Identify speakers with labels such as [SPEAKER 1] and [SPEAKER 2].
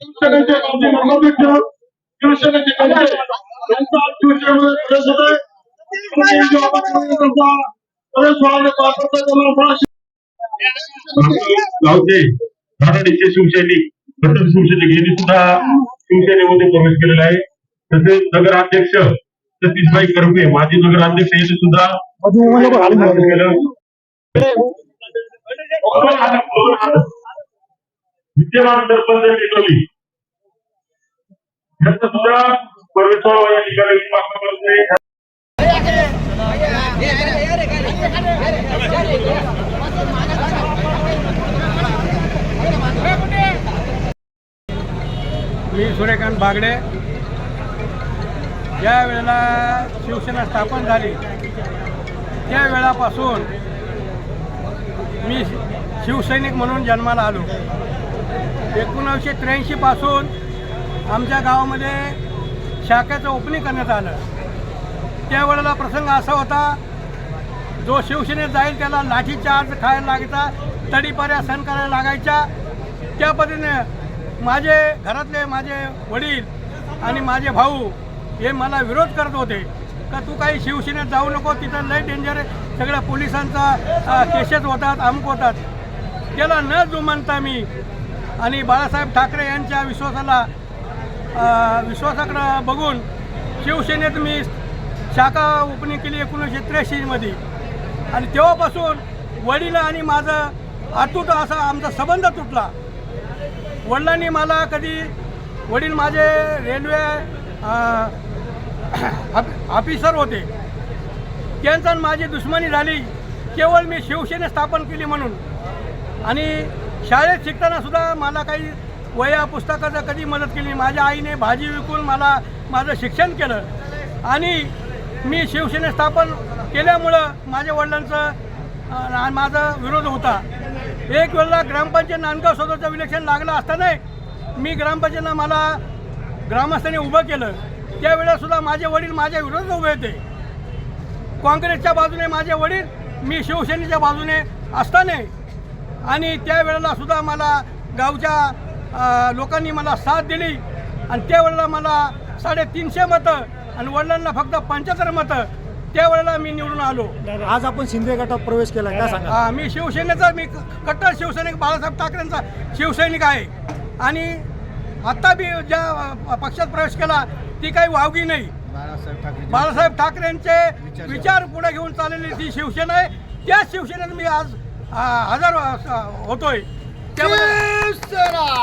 [SPEAKER 1] शिवसेनेचे माजी नगराध्यक्ष शिवसेनेचे नेते यांचा आज शिवसेनेमध्ये प्रवेश होत आहे आणि जो आपण त्यांचा प्रवेश त्यांना फार
[SPEAKER 2] गावचे धनाडीचे शिवसैनिक घटक शिवसैनिक यांनी सुद्धा शिवसेनेमध्ये प्रवेश केलेला आहे तसेच नगराध्यक्ष सतीशभाई करपे माजी नगराध्यक्ष यांनी सुद्धा केलं. विद्यमान सरपंच टिकवली यांचा सुद्धा परमेश्वर या ठिकाणी मागणी करते.
[SPEAKER 3] मी सूर्यकांत बागडे. ज्या वेळेला शिवसेना स्थापन झाली त्या वेळापासून मी शिवसैनिक म्हणून जन्माला आलो. एकोणावीसशे त्र्याऐंशीपासून आमच्या गावामध्ये शाखेचं ओपनिंग करण्यात आलं. त्यावेळेला प्रसंग असा होता जो शिवसेनेत जाईल त्याला लाठीचार्ज खायला लागायचा तडीपाऱ्या सहन करायला लागायच्या. त्या पद्धतीने माझे घरातले माझे वडील आणि माझे भाऊ हे मला विरोध करत होते. का तू काही शिवसेनेत जाऊ नको तिथं लय डेंजर आहे. सगळ्या पोलिसांचा केसेस होतात अमुक होतात. त्याला न जुमानता मी आणि बाळासाहेब ठाकरे यांच्या विश्वासाला विश्वासाकडं बघून शिवसेनेत मी शाखा ओपनिंग केली एकोणीसशे त्र्याऐंशीमध्ये. आणि तेव्हापासून वडील आणि माझं अतूट असा आमचा संबंध तुटला. वडिलांनी मला कधी वडील माझे रेल्वे ऑफिसर होते. त्यांचा माझी दुश्मनी झाली. केवळ मी शिवसेना स्थापन केली म्हणून. आणि शाळेत शिकताना सुद्धा मला काही वया पुस्तकाचं कधी मदत केली माझ्या आईने भाजी विकून मला माझं शिक्षण केलं. आणि मी शिवसेने स्थापन केल्यामुळं माझ्या वडिलांचं माझा विरोध होता. एक वेळेला ग्रामपंचायत नांदगाव सदरचं इलेक्शन लागलं असताना मी ग्रामपंचायतनं मला ग्रामस्थांनी उभं केलं. त्यावेळेलासुद्धा माझे वडील माझ्या विरोधात उभे होते. काँग्रेसच्या बाजूने माझे वडील मी शिवसेनेच्या बाजूने असताना आणि त्यावेळेला सुद्धा मला गावच्या लोकांनी मला साथ दिली. आणि त्यावेळेला मला साडेतीनशे मतं आणि वडिलांना फक्त पंच्याहत्तर मतं त्यावेळेला मी निवडून आलो.
[SPEAKER 4] आज आपण शिंदे गटात प्रवेश केला काय सांगा
[SPEAKER 3] हा, मी शिवसेनेचा मी क- कट्टर शिवसैनिक बाळासाहेब ठाकरेंचा शिवसैनिक आहे. आणि आत्ता बी ज्या पक्षात प्रवेश केला ती काही वावगी नाही. बाळासाहेब ठाकरेंचे विचार पुढे घेऊन चाललेली ती शिवसेना आहे. त्या शिवसेनेत मी आज હજારો હતો કેસરા